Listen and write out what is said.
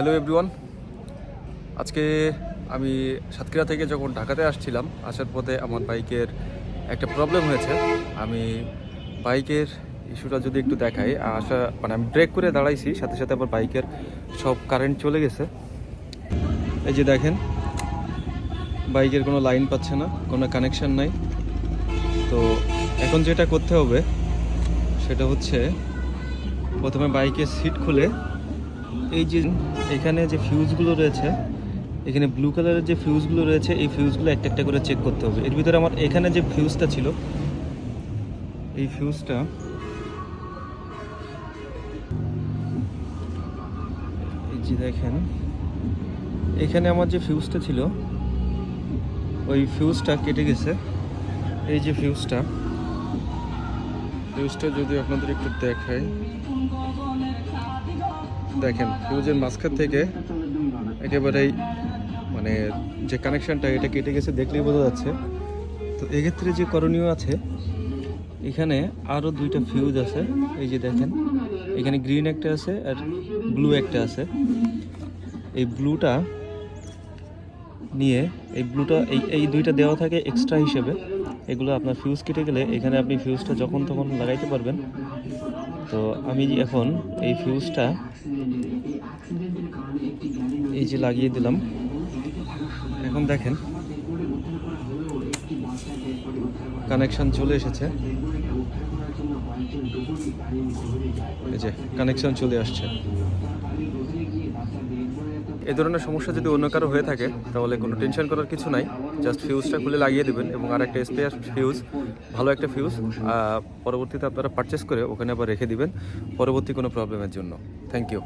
Hello everyone. আজকে আমি সাতক্ষীরা থেকে যখন ঢাকাতে আসছিলাম, আসার পথে আমার বাইকের একটা প্রবলেম হয়েছে। আমি বাইকের ইস্যুটা যদি একটু দেখাই আসা মানে আমি ব্রেক করে দাঁড়াইছি, সাথে সাথে আমার বাইকের সব কারেন্ট চলে গেছে। এই যে দেখেন, বাইকের কোনো লাইন পাচ্ছে না, কোনো কানেকশান নাই। তো এখন যেটা করতে হবে, সেটা হচ্ছে প্রথমে বাইকের সিট খুলে এই যে এখানে যে ফিউজগুলো রয়েছে, এখানে ব্লু কালারের যে ফিউজগুলো রয়েছে, এই ফিউজগুলো একটা একটা করে চেক করতে হবে। এর ভিতরে আমার এখানে যে ফিউজটা ছিল, এই ফিউজটা এই যে দেখেন, এখানে আমার যে ফিউজটা ছিল, ওই ফিউজটা কেটে গেছে। এই যে ফিউজটা ফিউজটা যদি আপনাদের একটু দেখাই। দেখেন ফিউজের মাঝখান থেকে একেবারেই মানে যে কানেকশনটা এটা কেটে গেছে, দেখলেই বোঝা যাচ্ছে। তো এক্ষেত্রে যে করণীয় আছে, এখানে আরও দুইটা ফিউজ আছে। এই যে দেখেন, এখানে গ্রিন একটা আছে আর ব্লু একটা আছে। এই ব্লুটা নিয়ে, এই ব্লুটা এই এই দুইটা দেওয়া থাকে এক্সট্রা হিসেবে। এগুলো আপনার ফিউজ কেটে গেলে এখানে আপনি ফিউজটা যখন তখন লাগাইতে পারবেন। তো আমি এখন এই ফিউজটা এই যে লাগিয়ে দিলাম। এখন দেখেন কানেকশান চলে এসেছে। এই যে কানেকশন চলে আসছে। এ ধরনের সমস্যা যদি অন্য কারও হয়ে থাকে, তাহলে কোনো টেনশন করার কিছু নাই। জাস্ট ফিউজটা খুলে লাগিয়ে দেবেন এবং আর একটা স্পেয়ার ফিউজ ভালো একটা ফিউজ পরবর্তীতে আপনারা পারচেস করে ওখানে আবার রেখে দিবেন। পরবর্তী কোনো প্রবলেমের জন্য। Thank you